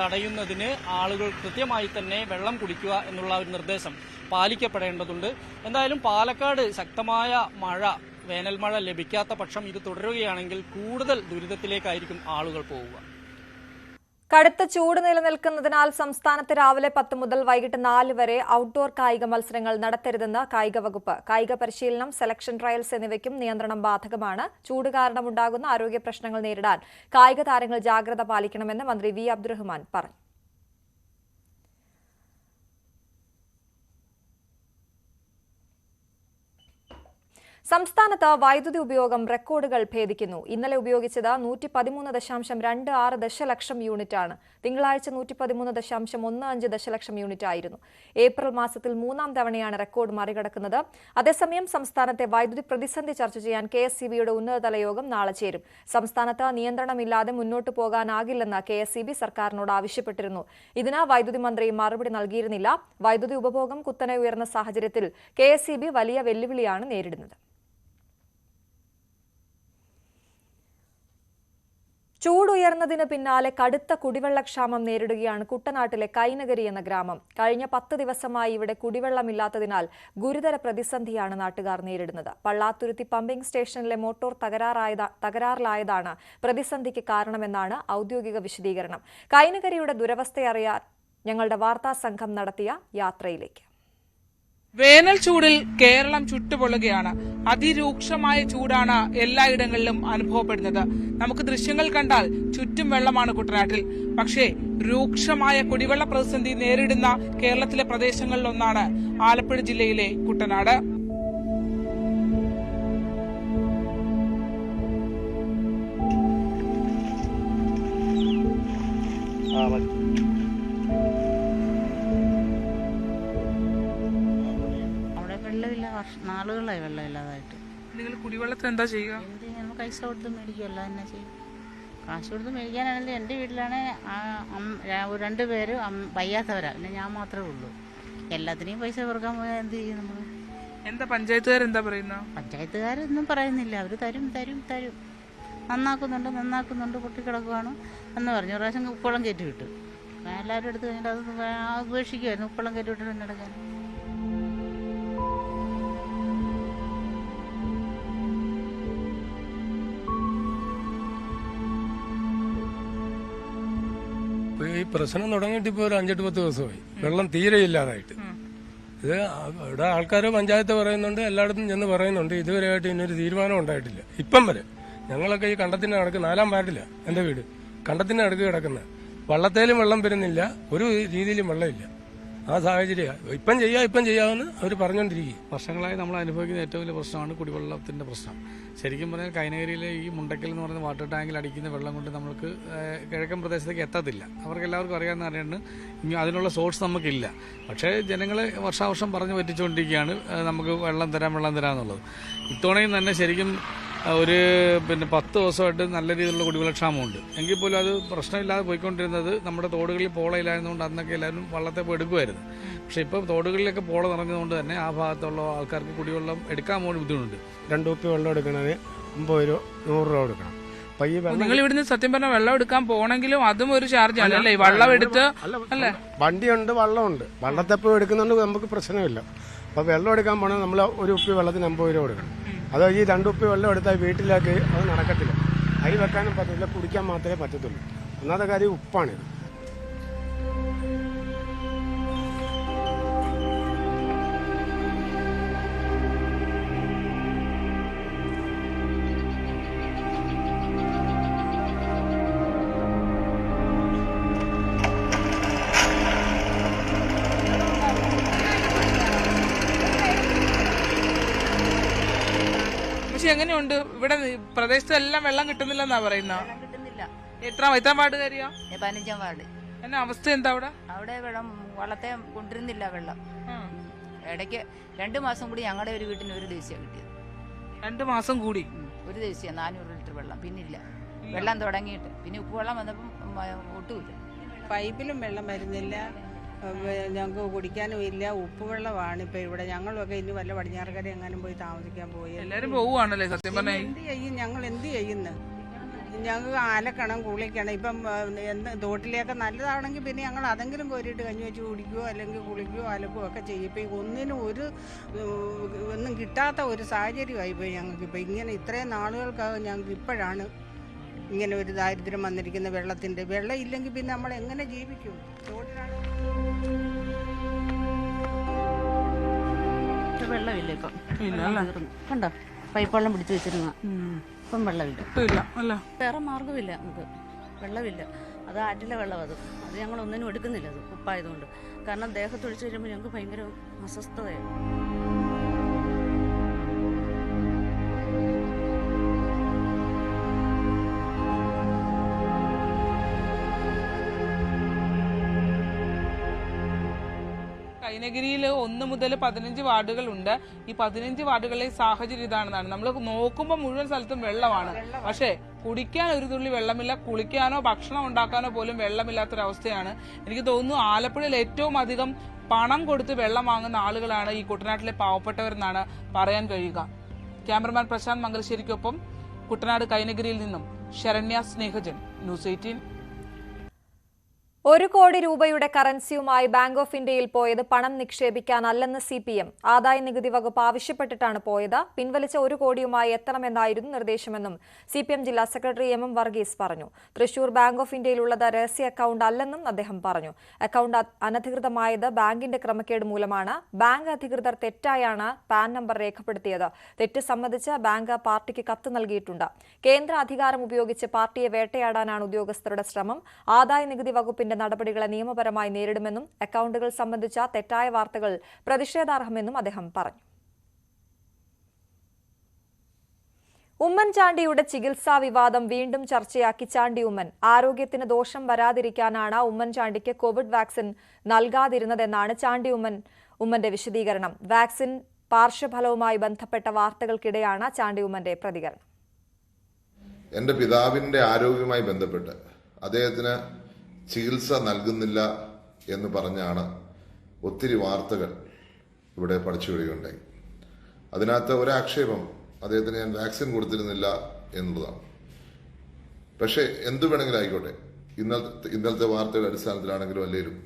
തടയുന്നതിന് ആളുകൾ കൃത്യമായി തന്നെ വെള്ളം കുടിക്കുക എന്നുള്ള ഒരു നിർദ്ദേശം പാലിക്കപ്പെടേണ്ടതുണ്ട്. എന്തായാലും പാലക്കാട് ശക്തമായ മഴ വേനൽമഴ ലഭിക്കാത്ത പക്ഷം ഇത് തുടരുകയാണെങ്കിൽ കൂടുതൽ ദുരിതത്തിലേക്കായിരിക്കും ആളുകൾ പോവുക. കടുത്ത ചൂട് നിലനിൽക്കുന്നതിനാൽ സംസ്ഥാനത്ത് രാവിലെ പത്ത് മുതൽ വൈകിട്ട് നാല് വരെ ഔട്ട്ഡോർ കായിക മത്സരങ്ങൾ നടത്തരുതെന്ന് കായിക വകുപ്പ് കായിക പരിശീലനം സെലക്ഷൻ ട്രയൽസ് എന്നിവയ്ക്കും നിയന്ത്രണം ബാധകമാണ്. ചൂട് കാരണമുണ്ടാകുന്ന ആരോഗ്യ പ്രശ്നങ്ങൾ നേരിടാൻ കായിക താരങ്ങൾ ജാഗ്രത പാലിക്കണമെന്ന് മന്ത്രി വി അബ്ദുറഹ്മാൻ പറഞ്ഞു. സംസ്ഥാനത്ത് വൈദ്യുതി ഉപയോഗം റെക്കോർഡുകൾ ഭേദിക്കുന്നു. ഇന്നലെ ഉപയോഗിച്ചത് നൂറ്റി പതിമൂന്ന് ദശാംശം രണ്ട് ആറ് ദശലക്ഷം യൂണിറ്റാണ്. തിങ്കളാഴ്ച നൂറ്റി പതിമൂന്ന് ദശാംശം ഒന്ന് അഞ്ച് ദശലക്ഷം യൂണിറ്റ് ആയിരുന്നു ഏപ്രിൽ മാസത്തിൽ മൂന്നാം തവണയാണ് റെക്കോർഡ് മറികടക്കുന്നത്. അതേസമയം സംസ്ഥാനത്തെ വൈദ്യുതി പ്രതിസന്ധി ചർച്ച ചെയ്യാൻ കെ എസ് സി ഉന്നതതല യോഗം നാളെ ചേരും. സംസ്ഥാനത്ത് നിയന്ത്രണമില്ലാതെ മുന്നോട്ട് പോകാനാകില്ലെന്ന് കെ എസ് സി ബി സർക്കാരിനോട് ആവശ്യപ്പെട്ടിരുന്നു. ഇതിന് വൈദ്യുതി മന്ത്രി മറുപടി നൽകിയിരുന്നില്ല. വൈദ്യുതി ഉപഭോഗം കുത്തനെ ഉയർന്ന സാഹചര്യത്തിൽ കെ വലിയ വെല്ലുവിളിയാണ് നേരിടുന്നത്. ചൂടുയർന്നതിന് പിന്നാലെ കടുത്ത കുടിവെള്ളക്ഷാമം നേരിടുകയാണ് കുട്ടനാട്ടിലെ കൈനഗരി എന്ന ഗ്രാമം. കഴിഞ്ഞ പത്ത് ദിവസമായി ഇവിടെ കുടിവെള്ളമില്ലാത്തതിനാൽ ഗുരുതര പ്രതിസന്ധിയാണ് നാട്ടുകാർ നേരിടുന്നത്. പള്ളാത്തുരുത്തി പമ്പിംഗ് സ്റ്റേഷനിലെ മോട്ടോർ തകരാറിലായതാണ് പ്രതിസന്ധിക്ക് കാരണമെന്നാണ് ഔദ്യോഗിക വിശദീകരണം. കൈനഗരിയുടെ ദുരവസ്ഥയറിയാൻ ഞങ്ങളുടെ വാർത്താ സംഘം നടത്തിയ യാത്രയിലേക്ക്. വേനൽ ചൂടിൽ കേരളം ചുട്ടുപൊള്ളുകയാണ്. അതിരൂക്ഷമായ ചൂടാണ് എല്ലായിടങ്ങളിലും അനുഭവപ്പെടുന്നത്. നമുക്ക് ദൃശ്യങ്ങൾ കണ്ടാൽ ചുറ്റും വെള്ളമാണ് കുട്ടനാട്ടിൽ. പക്ഷേ രൂക്ഷമായ കുടിവെള്ള പ്രതിസന്ധി നേരിടുന്ന കേരളത്തിലെ പ്രദേശങ്ങളിലൊന്നാണ് ആലപ്പുഴ ജില്ലയിലെ കുട്ടനാട്. അവിടെ നാളുകളായി വെള്ളമില്ലാതായിട്ട് നിങ്ങൾ കുടിവെള്ളത്തിന് എന്താ ചെയ്യുക? എന്ത് നമ്മൾ പൈസ കൊടുത്ത് മേടിക്കുമല്ലോ എന്നാ ചെയ്യും. കാശ് കൊടുത്ത് മേടിക്കാനാണെങ്കിൽ എന്റെ വീട്ടിലാണ് രണ്ട് പേര് വയ്യാത്തവരാ. പിന്നെ ഞാൻ മാത്രമേ ഉള്ളൂ. എല്ലാത്തിനെയും പൈസ കൊടുക്കാൻ പോയാൽ എന്ത് ചെയ്യും നമ്മൾ എന്താ പഞ്ചായത്തുകാർ എന്താ പറയുന്ന പഞ്ചായത്തുകാരൊന്നും പറയുന്നില്ല. അവർ തരും തരും തരും. നന്നാക്കുന്നുണ്ട് നന്നാക്കുന്നുണ്ട്. പൊട്ടിക്കിടക്കുവാണ് എന്ന് പറഞ്ഞു. ഒരു പ്രാവശ്യം ഉപ്പളം കയറ്റി വിട്ടു. എല്ലാവരും എടുത്ത് കഴിഞ്ഞിട്ട് അത് ഉപേക്ഷിക്കുമായിരുന്നു ഉപ്പളം കയറ്റി വിട്ടിട്ട് നടക്കാൻ പ്രശ്നം തുടങ്ങിയിട്ട് ഇപ്പോൾ ഒരു അഞ്ചെട്ട് പത്ത് ദിവസമായി. വെള്ളം തീരെ ഇല്ലാതായിട്ട്. ഇത് ഇവിടെ ആൾക്കാർ പഞ്ചായത്ത് പറയുന്നുണ്ട് എല്ലായിടത്തും ചെന്ന് പറയുന്നുണ്ട്. ഇതുവരെയായിട്ട് ഇന്നൊരു തീരുമാനം ഉണ്ടായിട്ടില്ല. ഇപ്പം വരെ ഞങ്ങളൊക്കെ ഈ കണ്ടത്തിന്റെ നടക്ക് നാലാം വാർഡില്ല എന്റെ വീട്. കണ്ടത്തിന്റെ അടുക്ക് കിടക്കുന്നത് വള്ളത്തേലും വെള്ളം വരുന്നില്ല. ഒരു രീതിയിലും വെള്ളമില്ല. ആ സാഹചര്യം. ഇപ്പം ചെയ്യാം ഇപ്പം ചെയ്യാമെന്ന് അവർ പറഞ്ഞുകൊണ്ടിരിക്കുക വർഷങ്ങളായി നമ്മൾ അനുഭവിക്കുന്ന ഏറ്റവും വലിയ പ്രശ്നമാണ് കുടിവെള്ളത്തിന്റെ പ്രശ്നം. ശരിക്കും പറഞ്ഞാൽ കൈനഗരിയിലെ ഈ മുണ്ടക്കൽ എന്ന് പറയുന്ന വാട്ടർ ടാങ്കിൽ അടിക്കുന്ന വെള്ളം കൊണ്ട് നമുക്ക് കിഴക്കൻ പ്രദേശത്തേക്ക് എത്തത്തില്ല. അവർക്ക് എല്ലാവർക്കും അറിയാവുന്ന അറിയാണ്ട് ഇനി അതിനുള്ള സോഴ്സ് നമുക്കില്ല. പക്ഷേ ജനങ്ങളെ വർഷാവർഷം പറഞ്ഞു പറ്റിച്ചുകൊണ്ടിരിക്കുകയാണ് നമുക്ക് വെള്ളം തരാം വെള്ളം തരാം എന്നുള്ളത്. ഇത്തവണയും തന്നെ ശരിക്കും ഒരു പിന്നെ പത്ത് ദിവസമായിട്ട് നല്ല രീതിയിലുള്ള കുടിവെള്ളക്ഷാമമുണ്ട് എങ്കിൽ പോലും അത് പ്രശ്നമില്ലാതെ പോയിക്കൊണ്ടിരുന്നത് നമ്മുടെ തോടുകളിൽ പോളയില്ലായിരുന്നുകൊണ്ട് അന്നൊക്കെ എല്ലാവരും വള്ളത്തെ പോയി എടുക്കുമായിരുന്നു. പക്ഷേ ഇപ്പോൾ തോടുകളിലൊക്കെ പോള നിറഞ്ഞതുകൊണ്ട് തന്നെ ആ ഭാഗത്തുള്ള ആൾക്കാർക്ക് കുടിവെള്ളം എടുക്കാൻ പോലും ബുദ്ധിമുട്ടുണ്ട്. രണ്ട് കുപ്പി വെള്ളം എടുക്കണത് അമ്പത് രൂപ നൂറ് രൂപ കൊടുക്കണം അപ്പൊ ഈ നിങ്ങൾ ഇവിടുന്ന് സത്യം പറഞ്ഞാൽ വെള്ളം എടുക്കാൻ പോണെങ്കിലും അതും ഒരു ചാർജ് അല്ലല്ലേ ഈ വെള്ളം എടുത്ത് അല്ലേ വണ്ടിയുണ്ട് വെള്ളമുണ്ട്. വള്ളത്തെപ്പോ എടുക്കുന്നുണ്ട് നമുക്ക് പ്രശ്നമില്ല. അപ്പൊ വെള്ളം എടുക്കാൻ പോണെങ്കിൽ നമ്മൾ ഒരു ഉപ്പി വെള്ളത്തിന് അമ്പത് രൂപ കൊടുക്കണം. അത് ഈ രണ്ടുപ്പി വെള്ളം എടുത്താൽ വീട്ടിലേക്ക് അത് നടക്കത്തില്ല. അരി വെക്കാനും പറ്റത്തില്ല കുടിക്കാൻ മാത്രമേ പറ്റത്തുള്ളൂ. ഒന്നാമത്തെ കാര്യം ഉപ്പാണിത് ഇവിടെ പ്രദേശത്തെല്ലാം വെള്ളം കിട്ടുന്നില്ലെന്നാ പറയുന്ന. കിട്ടുന്നില്ല. എത്ര എത്ര കയറിയോ? പതിനഞ്ചാം വാർഡ് എന്നാ അവസ്ഥ എന്താ അവിടെ? അവിടെ വെള്ളം വള്ളത്തെ കൊണ്ടിരുന്നില്ല വെള്ളം. ഇടയ്ക്ക് രണ്ടു മാസം കൂടി ഞങ്ങളുടെ ഒരു വീട്ടിന് ഒരു ദിവസം കിട്ടിയത്. രണ്ടു മാസം കൂടി? ഒരു ദിവസം നാനൂറ് ലിറ്റർ വെള്ളം. പിന്നില്ല. വെള്ളം തുടങ്ങിയിട്ട്. പിന്നെ ഉപ്പുവെള്ളം വന്നപ്പം ഒട്ടുമില്ല. പൈപ്പിലും വെള്ളം വരുന്നില്ല. ഞങ്ങൾക്ക് കുടിക്കാനും ഇല്ല ഉപ്പുവെള്ളമാണ് ഇപ്പൊ ഇവിടെ. ഞങ്ങളൊക്കെ ഇനി വല്ല പടിഞ്ഞാറക്കര എങ്ങാനും പോയി താമസിക്കാൻ പോയി. എല്ലാരും പോവുകയാണല്ലേ സത്യം പറഞ്ഞ? എന്ത് ചെയ്യും? ഞങ്ങൾ എന്ത് ചെയ്യുന്നു? ഞങ്ങൾക്ക് അലക്കണം കുളിക്കണം. ഇപ്പം എന്ത് തോട്ടിലേക്ക് നല്ലതാണെങ്കിൽ പിന്നെ ഞങ്ങൾ അതെങ്കിലും കോരിയിട്ട് കഞ്ഞി വെച്ച് കുടിക്കുകയോ അല്ലെങ്കിൽ കുളിക്കുകയോ അലക്കുകയോ ഒക്കെ ചെയ്യും. ഇപ്പം ഒന്നിനും ഒരു ഒന്നും കിട്ടാത്ത ഒരു സാഹചര്യമായി പോയി ഞങ്ങൾക്ക്. ഇപ്പം ഇങ്ങനെ ഇത്രയും നാളുകൾക്കകം ഞങ്ങൾക്ക് ഇപ്പോഴാണ് ഇങ്ങനെ ഒരു ദാരിദ്ര്യം വന്നിരിക്കുന്ന വെള്ളത്തിന്റെ. വെള്ളം ഇല്ലെങ്കിൽ പിന്നെ നമ്മൾ എങ്ങനെ ജീവിക്കും? തോട്ടിലാണ് വെള്ളമില്ല ഇപ്പം. തീർന്നു. കണ്ടോ? പൈപ്പ് വെള്ളം പിടിച്ചു വെച്ചിരുന്ന ഇപ്പം വെള്ളമില്ല. വേറെ മാർഗമില്ല നമുക്ക്. വെള്ളമില്ല. അത് ആറ്റിലെ വെള്ളം അത്. അത് ഞങ്ങൾ ഒന്നിനും എടുക്കുന്നില്ല അത് ഉപ്പായതുകൊണ്ട്. കാരണം ദേഹത്തൊഴിച്ച് കഴിയുമ്പോൾ ഞങ്ങൾക്ക് ഭയങ്കര അസ്വസ്ഥതയാണ് കൈനഗിരിയിൽ ഒന്ന് മുതൽ പതിനഞ്ച് വാർഡുകളുണ്ട്. ഈ പതിനഞ്ച് വാർഡുകളിലെ സാഹചര്യം ഇതാണെന്നാണ്. നമ്മൾ നോക്കുമ്പോൾ മുഴുവൻ സ്ഥലത്തും വെള്ളമാണ്. പക്ഷേ കുടിക്കാൻ ഒരു തുള്ളി വെള്ളമില്ല. കുളിക്കാനോ ഭക്ഷണം ഉണ്ടാക്കാനോ പോലും വെള്ളമില്ലാത്തൊരവസ്ഥയാണ്. എനിക്ക് തോന്നുന്നു ആലപ്പുഴയിൽ ഏറ്റവും അധികം പണം കൊടുത്ത് വെള്ളം വാങ്ങുന്ന ആളുകളാണ് ഈ കുട്ടനാട്ടിലെ പാവപ്പെട്ടവരെന്നാണ് പറയാൻ കഴിയുക. ക്യാമറമാൻ പ്രശാന്ത് മംഗലശ്ശേരിക്കൊപ്പം കുട്ടനാട് കൈനഗിരിയിൽ നിന്നും ശരണ്യ സ്നേഹജൻ. ന്യൂസ് എയ്റ്റീൻ ഒരു കോടി രൂപയുടെ കറൻസിയുമായി ബാങ്ക് ഓഫ് ഇന്ത്യയിൽ പോയത് പണം നിക്ഷേപിക്കാനല്ലെന്ന് സി പി എം. ആദായ നികുതി വകുപ്പ് ആവശ്യപ്പെട്ടിട്ടാണ് പോയത്. പിൻവലിച്ച ഒരു കോടിയുമായി എത്തണമെന്നായിരുന്നു നിർദ്ദേശമെന്നും സി പി എം ജില്ലാ സെക്രട്ടറി എം എം വർഗീസ് പറഞ്ഞു. തൃശൂർ ബാങ്ക് ഓഫ് ഇന്ത്യയിലുള്ളത് രഹസ്യ അക്കൗണ്ട് അല്ലെന്നും അദ്ദേഹം പറഞ്ഞു. അക്കൗണ്ട് അനധികൃതമായത് ബാങ്കിന്റെ ക്രമക്കേട് മൂലമാണ്. ബാങ്ക് അധികൃതർ തെറ്റായാണ് പാൻ നമ്പർ രേഖപ്പെടുത്തിയത്. തെറ്റ് സംബന്ധിച്ച് ബാങ്ക് പാർട്ടിക്ക് കത്ത് നൽകിയിട്ടുണ്ട്. കേന്ദ്ര അധികാരം ഉപയോഗിച്ച് പാർട്ടിയെ വേട്ടയാടാനാണ് ഉദ്യോഗസ്ഥരുടെ ശ്രമം. ആദായ നികുതി വകുപ്പിന്റെ നടപടികളെ നിയമപരമായി നേരിടുമെന്നും അക്കൌണ്ടുകൾ സംബന്ധിച്ച തെറ്റായ വാർത്തകൾ പ്രതിഷേധാർഹമെന്നും അദ്ദേഹം പറഞ്ഞു. ഉമ്മൻചാണ്ടിയുടെ ചികിത്സാ വിവാദം വീണ്ടും ചർച്ചയാക്കി ചാണ്ടി ഉമ്മൻ. ആരോഗ്യത്തിന് ദോഷം വരാതിരിക്കാനാണ് ഉമ്മൻചാണ്ടിക്ക് കോവിഡ് വാക്സിൻ നൽകാതിരുന്നതെന്നാണ് ചാണ്ടി ഉമ്മൻ ഉമ്മന്റെ വിശദീകരണം. വാക്സിൻ പാർശ്വഫലവുമായി ബന്ധപ്പെട്ട വാർത്തകൾക്കിടെയാണ് ചാണ്ടി ഉമ്മന്റെ പ്രതികരണം. എന്റെ പിതാവിന്റെ ആരോഗ്യവുമായി ബന്ധപ്പെട്ട് അദ്ദേഹത്തിന് ചികിത്സ നൽകുന്നില്ല എന്ന് പറഞ്ഞാണ് ഒത്തിരി വാർത്തകൾ ഇവിടെ പഠിച്ചു വരികയുണ്ടായി. അതിനകത്ത് ഒരാക്ഷേപം അദ്ദേഹത്തിന് ഞാൻ വാക്സിൻ കൊടുത്തിരുന്നില്ല എന്നുള്ളതാണ്. പക്ഷേ എന്തു വേണമെങ്കിലും ആയിക്കോട്ടെ. ഇന്നലത്തെ ഇന്നലത്തെ വാർത്തയുടെ അടിസ്ഥാനത്തിലാണെങ്കിലും അല്ലെങ്കിലും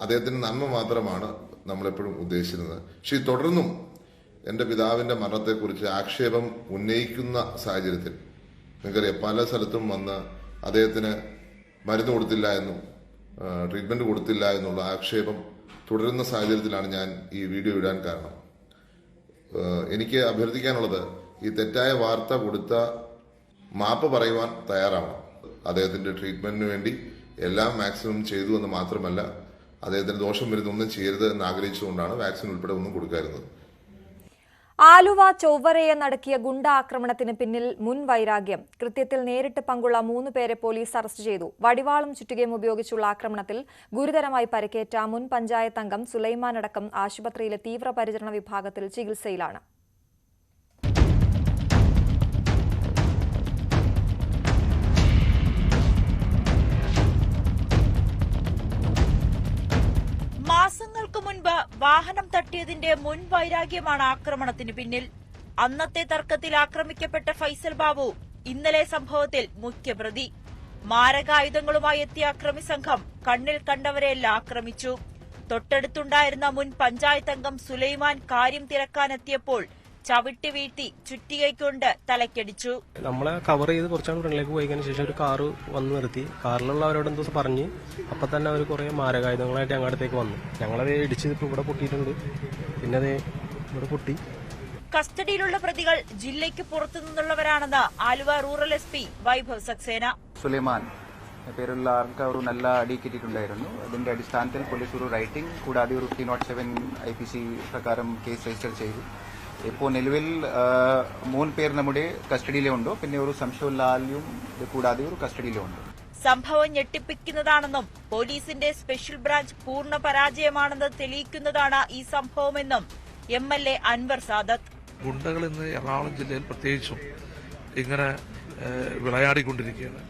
അദ്ദേഹത്തിന് നന്മ മാത്രമാണ് നമ്മളെപ്പോഴും ഉദ്ദേശിച്ചിരുന്നത്. പക്ഷേ തുടർന്നും എന്റെ പിതാവിന്റെ മരണത്തെക്കുറിച്ച് ആക്ഷേപം ഉന്നയിക്കുന്ന സാഹചര്യത്തിൽ നിങ്ങൾക്കറിയാം പല സ്ഥലത്തും വന്ന് അദ്ദേഹത്തിന് മരുന്ന് കൊടുത്തില്ല എന്നും ട്രീറ്റ്മെന്റ് കൊടുത്തില്ല എന്നുള്ള ആക്ഷേപം തുടരുന്ന സാഹചര്യത്തിലാണ് ഞാൻ ഈ വീഡിയോ ഇടാൻ കാരണം. എനിക്ക് അഭ്യർത്ഥിക്കാനുള്ളത് ഈ തെറ്റായ വാർത്ത കൊടുത്ത മാപ്പ് പറയുവാൻ തയ്യാറാവണം. അദ്ദേഹത്തിന്റെ ട്രീറ്റ്മെന്റിന് വേണ്ടി എല്ലാം മാക്സിമം ചെയ്തു എന്ന് മാത്രമല്ല അദ്ദേഹത്തിന് ദോഷം വരുന്ന ഒന്നും ചെയ്യരുത് എന്ന് ആഗ്രഹിച്ചുകൊണ്ടാണ് വാക്സിൻ ഉൾപ്പെടെ ഒന്നും കൊടുക്കാറുന്നത് ആലുവ ചൊവ്വരയെ നടക്കിയ ഗുണ്ടാക്രമണത്തിന് പിന്നിൽ മുൻ വൈരാഗ്യം. കൃത്യത്തിൽ നേരിട്ട് പങ്കുള്ള മൂന്ന് പേരെ പോലീസ് അറസ്റ്റ് ചെയ്തു. വടിവാളും ചുറ്റുകയും ഉപയോഗിച്ചുള്ള ആക്രമണത്തിൽ ഗുരുതരമായി പരിക്കേറ്റ മുൻ പഞ്ചായത്ത് അംഗം സുലൈമാൻ അടക്കം ആശുപത്രിയിലെ തീവ്രപരിചരണ വിഭാഗത്തിൽ ചികിത്സയിലാണ്. വാഹനം തട്ടിയതിന്റെ മുൻ വൈരാഗ്യമാണ് ആക്രമണത്തിന് പിന്നിൽ. അന്നത്തെ തർക്കത്തിൽ ആക്രമിക്കപ്പെട്ട ഫൈസൽ ബാബു ഇന്നലെ സംഭവത്തിൽ മുഖ്യപ്രതി. മാരകായുധങ്ങളുമായി എത്തിയ അക്രമി സംഘം കണ്ണിൽ കണ്ടവരെയെല്ലാം ആക്രമിച്ചു. തൊട്ടടുത്തുണ്ടായിരുന്ന മുൻ പഞ്ചായത്ത് അംഗം സുലൈമാൻ കാര്യം തിരക്കാനെത്തിയപ്പോൾ ചവിട്ടി വീഴ്ത്തി ചുറ്റികൈക്കൊണ്ട് തലക്കടിച്ചു. നമ്മളെ കവർ ചെയ്ത് കുറച്ചാൾ ഫ്രണ്ടിലേക്ക് പോയതിനു ശേഷം ഒരു കാറ് വന്ന് നിർത്തി. കാറിലുള്ളവരോട് എന്തോ പറഞ്ഞ്. അപ്പൊ തന്നെ അവർ കുറെ മാരകായുധങ്ങളായിട്ട് ഞങ്ങളുടെ അടുത്തേക്ക് വന്നു. ഞങ്ങളത് ഇടിച്ച് ഇപ്പൊ ഇവിടെ പൊട്ടിയിട്ടുണ്ട്. പിന്നെ അത് ഇവിടെ പൊട്ടി. കസ്റ്റഡിയിലുള്ള പ്രതികൾ ജില്ലയ്ക്ക് പുറത്തു നിന്നുള്ളവരാണെന്ന് Aluva rural S P Vaibhav Saxena. Sulaiman പേരുള്ള ആർക്ക് ഒരു നല്ല അടി കിട്ടിയിട്ടുണ്ടായിരുന്നു. അതിന്റെ അടിസ്ഥാനത്തിൽ പോലീസ് ഒരു റൈറ്റിംഗ് കൂടാതെ ഒരു three note seven I P C പ്രകാരം കേസ് രജിസ്റ്റർ ചെയ്തു. ഇപ്പോൾ നിലവിൽ മൂന്ന് പേർ നമ്മുടെ കസ്റ്റഡിയിലുണ്ട് പിന്നെ ഒരു സംശയമുള്ള ലാലിയും കൂടാതെ ഒരു കസ്റ്റഡിയിലുണ്ട് സംഭവം ഞെട്ടിപ്പിക്കുന്നതാണെന്നും പോലീസിന്റെ സ്പെഷ്യൽ ബ്രാഞ്ച് പൂർണ പരാജയമാണെന്ന് തെളിയിക്കുന്നതാണ് ഈ സംഭവമെന്നും M L A Anwar Sadath. ഗുണ്ടകൾ ഇന്ന് എറണാകുളം ജില്ലയിൽ പ്രത്യേകിച്ചും ഇങ്ങനെ വിളയാടിക്കൊണ്ടിരിക്കുകയാണ്.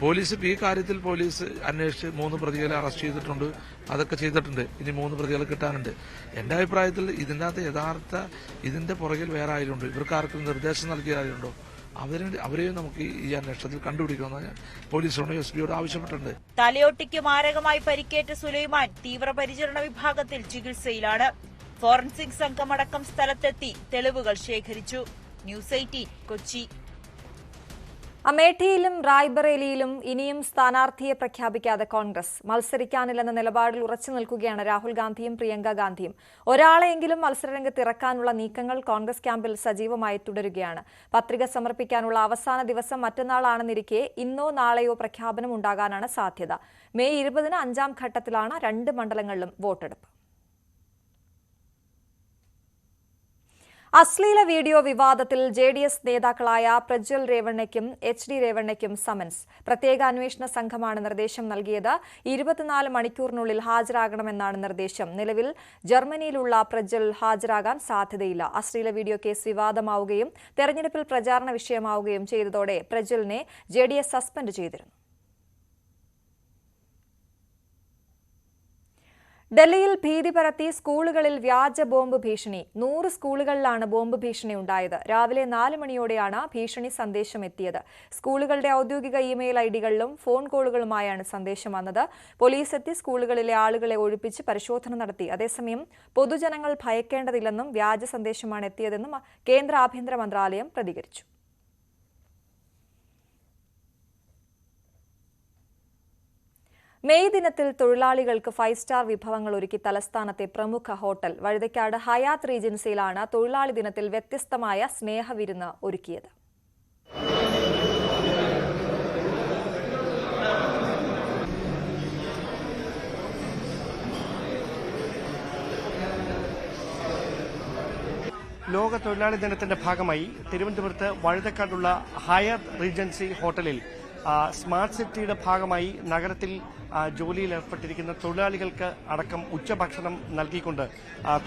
പോലീസ് ഇപ്പോൾ ഈ കാര്യത്തിൽ പോലീസ് അന്വേഷിച്ച് മൂന്ന് പ്രതികളെ അറസ്റ്റ് ചെയ്തിട്ടുണ്ട്. അതൊക്കെ ചെയ്തിട്ടുണ്ട്. ഇനി മൂന്ന് പ്രതികളെ കിട്ടാനുണ്ട്. എന്റെ അഭിപ്രായത്തിൽ ഇതിനകത്ത് യഥാർത്ഥ ഇതിന്റെ പുറകിൽ വേറെ ആയതുണ്ട് ഇവർക്ക് ആർക്കും നിർദ്ദേശം നൽകിയ ആരുണ്ടോ? അവരെ അവരെയും നമുക്ക് ഈ- അന്വേഷണത്തിൽ കണ്ടുപിടിക്കണമെന്ന് പോലീസിനോട് എസ് പിയോട് ആവശ്യപ്പെട്ടിട്ടുണ്ട്. തലയോട്ടിക്ക് മാരകമായി പരിക്കേറ്റ സുലൈമാൻ തീവ്രപരിചരണ വിഭാഗത്തിൽ ചികിത്സയിലാണ്. ഫോറൻസിക് സംഘമടക്കം സ്ഥലത്തെത്തി തെളിവുകൾ ശേഖരിച്ചു. News eighteen Kochi. അമേഠിയിലും റായ്ബറേലിയിലും ഇനിയും സ്ഥാനാർത്ഥിയെ പ്രഖ്യാപിക്കാതെ കോൺഗ്രസ്. മത്സരിക്കാനില്ലെന്ന നിലപാടിൽ ഉറച്ചു നിൽക്കുകയാണ് രാഹുൽ ഗാന്ധിയും പ്രിയങ്ക ഗാന്ധിയും. ഒരാളെയെങ്കിലും മത്സരരംഗത്ത് ഇറക്കാനുള്ള നീക്കങ്ങൾ കോൺഗ്രസ് ക്യാമ്പിൽ സജീവമായി തുടരുകയാണ്. പത്രിക സമർപ്പിക്കാനുള്ള അവസാന ദിവസം മറ്റന്നാളാണെന്നിരിക്കെ ഇന്നോ നാളെയോ പ്രഖ്യാപനം ഉണ്ടാകാനാണ് സാധ്യത. മെയ് ഇരുപതിന് അഞ്ചാം ഘട്ടത്തിലാണ് രണ്ട് മണ്ഡലങ്ങളിലും വോട്ടെടുപ്പ്. അശ്ലീല വീഡിയോ വിവാദത്തിൽ ജെ ഡി എസ് നേതാക്കളായ പ്രജ്വൽ രേവണ്ണയ്ക്കും എച്ച് ഡി രേവണ്ണയ്ക്കും സമൻസ്. പ്രത്യേക അന്വേഷണ സംഘമാണ് നിർദ്ദേശം നൽകിയത്. ഇരുപത്തിനാല് മണിക്കൂറിനുള്ളിൽ ഹാജരാകണമെന്നാണ് നിർദ്ദേശം. നിലവിൽ ജർമ്മനിയിലുള്ള പ്രജ്വൽ ഹാജരാകാൻ സാധ്യതയില്ല. അശ്ലീല വീഡിയോ കേസ് വിവാദമാവുകയും തെരഞ്ഞെടുപ്പിൽ പ്രചാരണ വിഷയമാവുകയും ചെയ്തതോടെ പ്രജ്വലിനെ ജെ സസ്പെൻഡ് ചെയ്തിരുന്നു. ഡൽഹിയിൽ ഭീതി പരത്തി സ്കൂളുകളിൽ വ്യാജ ബോംബ് ഭീഷണി. നൂറ് സ്കൂളുകളിലാണ് ബോംബ് ഭീഷണി ഉണ്ടായത്. രാവിലെ നാല് മണിയോടെയാണ് ഭീഷണി സന്ദേശം എത്തിയത്. സ്കൂളുകളുടെ ഔദ്യോഗിക ഇമെയിൽ ഐഡികളിലും ഫോൺ കോളുകളുമായാണ് സന്ദേശം വന്നത്. പോലീസ് എത്തി സ്കൂളുകളിലെ ആളുകളെ ഒഴിപ്പിച്ച് പരിശോധന നടത്തി. അതേസമയം പൊതുജനങ്ങൾ ഭയക്കേണ്ടതില്ലെന്നും വ്യാജ സന്ദേശമാണ് എത്തിയതെന്നും കേന്ദ്ര ആഭ്യന്തര മന്ത്രാലയം പ്രതികരിച്ചു. മെയ് ദിനത്തിൽ തൊഴിലാളികൾക്ക് ഫൈവ് സ്റ്റാർ വിഭവങ്ങൾ ഒരുക്കി തലസ്ഥാനത്തെ പ്രമുഖ ഹോട്ടൽ വഴുതയ്ക്കാട് ഹയാത്ത് റീജൻസിയിലാണ് തൊഴിലാളി ദിനത്തിൽ വ്യത്യസ്തമായ സ്നേഹവിരുന്ന് ഒരുക്കിയത്. ലോക തൊഴിലാളി ദിനത്തിന്റെ ഭാഗമായി തിരുവനന്തപുരത്ത് വഴുതക്കാടുള്ള ഹയാത്ത് റീജൻസി ഹോട്ടലിൽ സ്മാർട്ട് സിറ്റിയുടെ ഭാഗമായി നഗരത്തിൽ ജോലിയിൽ ഏർപ്പെട്ടിരിക്കുന്ന തൊഴിലാളികൾക്ക് അടക്കം ഉച്ചഭക്ഷണം നൽകിക്കൊണ്ട്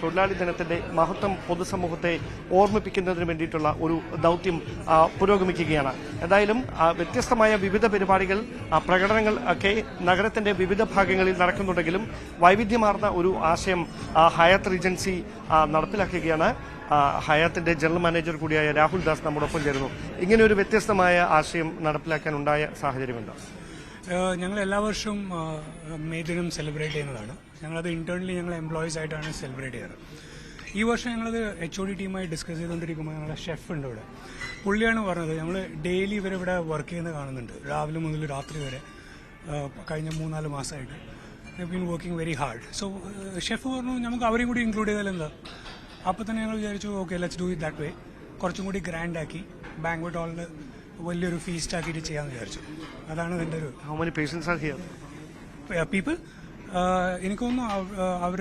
തൊഴിലാളി ദിനത്തിന്റെ മഹത്വം പൊതുസമൂഹത്തെ ഓർമ്മിപ്പിക്കുന്നതിന് വേണ്ടിയിട്ടുള്ള ഒരു ദൗത്യം പുരോഗമിക്കുകയാണ്. എന്തായാലും വ്യത്യസ്തമായ വിവിധ പരിപാടികൾ പ്രകടനങ്ങൾ ഒക്കെ നഗരത്തിന്റെ വിവിധ ഭാഗങ്ങളിൽ നടക്കുന്നുണ്ടെങ്കിലും വൈവിധ്യമാർന്ന ഒരു ആശയം ഹയാത്ത് റീജൻസി നടപ്പിലാക്കുകയാണ്. ഹയാത്തിന്റെ ജനറൽ മാനേജർ കൂടിയായ രാഹുൽ ദാസ് നമ്മോടൊപ്പം ചേരുന്നു. ഇങ്ങനെ ഒരു വ്യത്യസ്തമായ ആശയം നടപ്പിലാക്കാൻ ഉണ്ടായ സാഹചര്യമുണ്ടോ? ഞങ്ങൾ എല്ലാ വർഷവും മെയ് ദിനം സെലിബ്രേറ്റ് ചെയ്യുന്നതാണ്. ഞങ്ങളത് ഇന്റേണലി ഞങ്ങൾ എംപ്ലോയീസ് ആയിട്ടാണ് സെലിബ്രേറ്റ് ചെയ്യാറ്. ഈ വർഷം ഞങ്ങളത് എച്ച് ഒ ഡി ടീമായി ഡിസ്കസ് ചെയ്തുകൊണ്ടിരിക്കുമ്പോൾ ഞങ്ങളുടെ ഷെഫ് ഉണ്ട് ഇവിടെ. പുള്ളിയാണ് പറഞ്ഞത് ഞങ്ങൾ ഡെയിലി ഇവരെ ഇവിടെ വർക്ക് ചെയ്യുന്നത് കാണുന്നുണ്ട്. രാവിലെ മുതൽ രാത്രി വരെ കഴിഞ്ഞ മൂന്നാൽ മാസമായിട്ട്. Been working very hard so chef പറഞ്ഞു നമുക്ക് അവരെയും കൂടി ഇൻക്ലൂഡ് ചെയ്താൽ എന്താ? അപ്പോൾ തന്നെ ഞങ്ങൾ വിചാരിച്ചു okay let's do it that way കുറച്ചും കൂടി ഗ്രാൻഡ് ആക്കി ബാങ്ക്വറ്റ് ഹാളിൽ വലിയൊരു ഫീസ്റ്റ് ആക്കിയിട്ട് ചെയ്യാമെന്ന് വിചാരിച്ചു. അതാണ് ഇതിന്റെ ഒരു how many patients are here people എനിക്കൊന്നും അവർ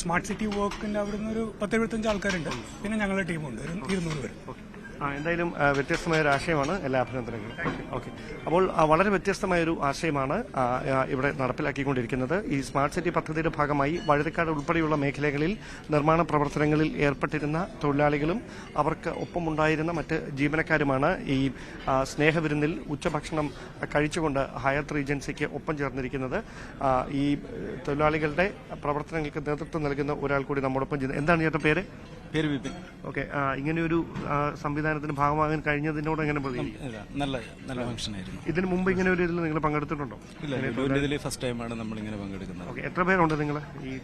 സ്മാർട്ട് സിറ്റി വർക്കിന്റെ അവിടുന്ന് ഒരു പത്തെഴുപത്തഞ്ച് ആൾക്കാരുണ്ട്. പിന്നെ ഞങ്ങളുടെ ടീമുണ്ട് ഇരുന്നൂറ് പേര്. ആ എന്തായാലും വ്യത്യസ്തമായ ഒരു ആശയമാണ്. എല്ലാ അഭിനന്ദനങ്ങളും. ഓക്കെ അപ്പോൾ വളരെ വ്യത്യസ്തമായ ഒരു ആശയമാണ് ഇവിടെ നടപ്പിലാക്കിക്കൊണ്ടിരിക്കുന്നത്. ഈ സ്മാർട്ട് സിറ്റി പദ്ധതിയുടെ ഭാഗമായി വഴുതക്കാട് ഉൾപ്പെടെയുള്ള മേഖലകളിൽ നിർമ്മാണ പ്രവർത്തനങ്ങളിൽ ഏർപ്പെട്ടിരുന്ന തൊഴിലാളികളും അവർക്ക് ഒപ്പമുണ്ടായിരുന്ന മറ്റ് ജീവനക്കാരുമാണ് ഈ സ്നേഹവിരുന്നിൽ ഉച്ചഭക്ഷണം കഴിച്ചുകൊണ്ട് ഹയത്ത് റീജൻസിക്ക് ഒപ്പം ചേർന്നിരിക്കുന്നത്. ഈ തൊഴിലാളികളുടെ പ്രവർത്തനങ്ങൾക്ക് നേതൃത്വം നൽകുന്ന ഒരാൾ കൂടി നമ്മോടൊപ്പം ചെയ്യുന്നത് എന്താണ് ചേട്ടൻ പേര്? പേര് വിപിൻ. ഓക്കെ ഇങ്ങനെയൊരു ആ, സംവിധാനത്തിന് ഭാഗമാകാൻ കഴിഞ്ഞതിനോട് എങ്ങനെ നല്ല നല്ല ഫംഗ്ഷൻ ആയിരുന്നു. ഇതിന് മുമ്പ് ഇങ്ങനെ ഒരു ഇതിൽ നിങ്ങൾ പങ്കെടുത്തിട്ടുണ്ടോ? ഇല്ല ഇങ്ങനെ ഇതിൽ ഫസ്റ്റ് ടൈമാണ് നമ്മൾ ഇങ്ങനെ പങ്കെടുക്കുന്നത്. ഓക്കെ എത്ര പേരുണ്ട് നിങ്ങൾ ഈ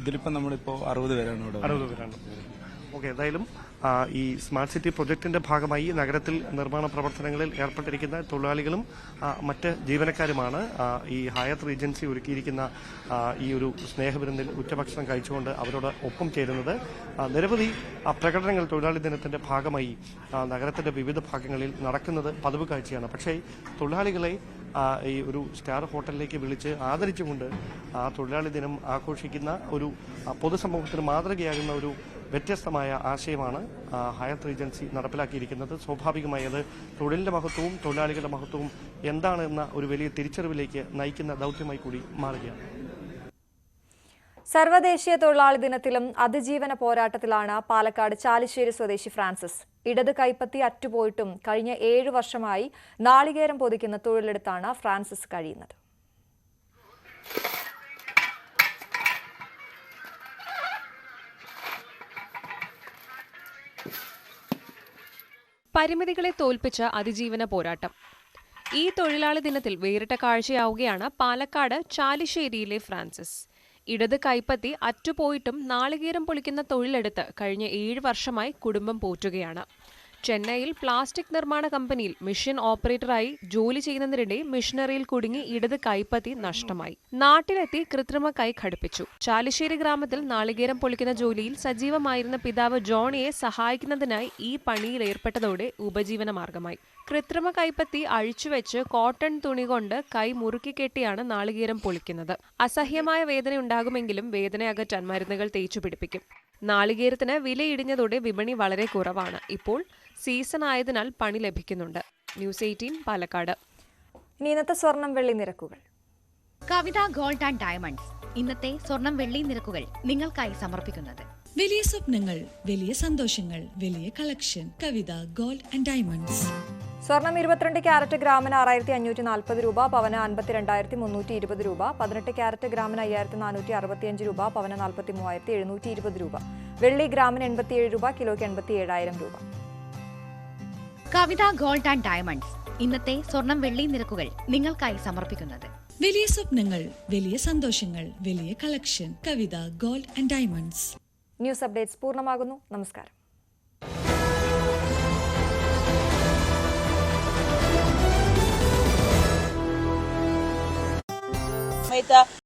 ഇതിലിപ്പോ നമ്മളിപ്പോ അറുപത് പേരാണ് ഇവിടെ അറുപത് പേരാണ്. ഓക്കെ എന്തായാലും ഈ സ്മാർട്ട് സിറ്റി പ്രൊജക്ടിന്റെ ഭാഗമായി നഗരത്തിൽ നിർമ്മാണ പ്രവർത്തനങ്ങളിൽ ഏർപ്പെട്ടിരിക്കുന്ന തൊഴിലാളികളും മറ്റ് ജീവനക്കാരുമാണ് ഈ ഹയത്ത് റീജൻസി ഒരുക്കിയിരിക്കുന്ന ഈ ഒരു സ്നേഹവിരുന്നിൽ ഉച്ചഭക്ഷണം കഴിച്ചുകൊണ്ട് അവരോട് ഒപ്പം ചേരുന്നത്. നിരവധി പ്രകടനങ്ങൾ തൊഴിലാളി ദിനത്തിന്റെ ഭാഗമായി നഗരത്തിന്റെ വിവിധ ഭാഗങ്ങളിൽ നടക്കുന്നത് പതിവ് കാഴ്ചയാണ്. പക്ഷേ തൊഴിലാളികളെ ഈ ഒരു സ്റ്റാർ ഹോട്ടലിലേക്ക് വിളിച്ച് ആദരിച്ചുകൊണ്ട് ആ തൊഴിലാളി ദിനം ആഘോഷിക്കുന്ന ഒരു പൊതുസമൂഹത്തിന് മാതൃകയാകുന്ന ഒരു വ്യത്യസ്തമായ ആശയമാണ് ഹയർ റീജൻസി നടപ്പിലാക്കിയിരിക്കുന്നത്. സ്വാഭാവികമായി അത് തൊഴിലിന്റെ മഹത്വവും തൊഴിലാളികളുടെ മഹത്വവും എന്താണെന്ന ഒരു വലിയ തിരിച്ചറിവിലേക്ക് നയിക്കുന്ന ദൗത്യമായി കൂടി മാറുകയാണ്. സർവദേശീയ തൊഴിലാളി ദിനത്തിലും അതിജീവന പോരാട്ടത്തിലാണ് പാലക്കാട് ചാലിശ്ശേരി സ്വദേശി ഫ്രാൻസിസ്. ഇടത് കൈപ്പത്തി അറ്റുപോയിട്ടും കഴിഞ്ഞ ഏഴു വർഷമായി നാളികേരം പൊതിക്കുന്ന തൊഴിലെടുത്താണ് ഫ്രാൻസിസ് കഴിയുന്നത്. പരിമിതികളെ തോൽപ്പിച്ച അതിജീവന പോരാട്ടം. ഈ തൊഴിലാളി ദിനത്തിൽ വേറിട്ട കാഴ്ചയാവുകയാണ് പാലക്കാട് ചാലിശ്ശേരിയിലെ ഫ്രാൻസിസ്. ഇടത് കൈപ്പത്തി അറ്റുപോയിട്ടും നാളികേരം പൊളിക്കുന്ന തൊഴിലെടുത്ത് കഴിഞ്ഞ ഏഴ് വർഷമായി കുടുംബം പോറ്റുകയാണ്. ചെന്നൈയിൽ പ്ലാസ്റ്റിക് നിർമ്മാണ കമ്പനിയിൽ മിഷൻ ഓപ്പറേറ്ററായി ജോലി ചെയ്യുന്നതിനിടെ മിഷനറിയിൽ കുടുങ്ങി ഇടത് കൈപ്പത്തി നഷ്ടമായി. നാട്ടിലെത്തി കൃത്രിമ കൈ ഘടിപ്പിച്ചു. ചാലിശ്ശേരി ഗ്രാമത്തിൽ നാളികേരം പൊളിക്കുന്ന ജോലിയിൽ സജീവമായിരുന്ന പിതാവ് ജോണിയെ സഹായിക്കുന്നതിനായി ഈ പണിയിൽ ഏർപ്പെട്ടതോടെ ഉപജീവന മാർഗമായി. കൃത്രിമ കൈപ്പത്തി അഴിച്ചുവെച്ച് കോട്ടൺ തുണി കൊണ്ട് കൈ മുറുക്കി കെട്ടിയാണ് നാളികേരം പൊളിക്കുന്നത്. അസഹ്യമായ വേദന ഉണ്ടാകുമെങ്കിലും വേദന അകറ്റാൻ മരുന്നുകൾ തേച്ചു പിടിപ്പിക്കും നാളികേരത്തിന് വിലയിടിഞ്ഞതോടെ വിപണി വളരെ കുറവാണ്. ഇപ്പോൾ സീസൺ ആയതിനാൽ പണി ലഭിക്കുന്നുണ്ട്. News eighteen Palakkad. ഇനി ഇന്നത്തെ സ്വർണം വെള്ളി നിരക്കുകൾ. Kavitha gold and diamonds. ഇന്നത്തെ സ്വർണം വെള്ളി നിരക്കുകൾ നിങ്ങൾക്കായി സമർപ്പിക്കുന്നത്. വലിയ സ്വപ്നങ്ങൾ വലിയ സന്തോഷങ്ങൾ വലിയ collection. Kavitha gold and diamonds. സ്വർണം ഇരുപത്തിരണ്ട് ക്യാരറ്റ് ഗ്രാമിന് ആറായിരത്തി അഞ്ഞൂറ്റി നാൽപ്പത് രൂപ പവന് അൻപത്തിരണ്ടായിരത്തി മുന്നൂറ്റി ഇരുപത് രൂപ പതിനെട്ട് ക്യാരറ്റ് ഗ്രാമിന് അയ്യായിരത്തി നാനൂറ്റി അറുപത്തിയഞ്ച് രൂപ പവന് നാൽപ്പത്തി മൂവായിരത്തി എഴുന്നൂറ്റി ഇരുപത് രൂപ. വെള്ളി ഗ്രാമിന് എൺപത്തിയേഴ് രൂപ കിലോയ്ക്ക് എൺപത്തി ഏഴായിരം രൂപ. കവിത ഗോൾഡ് ആൻഡ് ഡയമണ്ട്സ് ഇന്നത്തെ സ്വർണം വെള്ളി നിരക്കുകൾ നിങ്ങൾക്കായി സമർപ്പിക്കുന്നത്. വലിയ സ്വപ്നങ്ങൾ വലിയ സന്തോഷങ്ങൾ വലിയ collection Kavitha gold and diamonds. News updates പൂർണമാകുന്നു. നമസ്കാരം. സമയത്ത്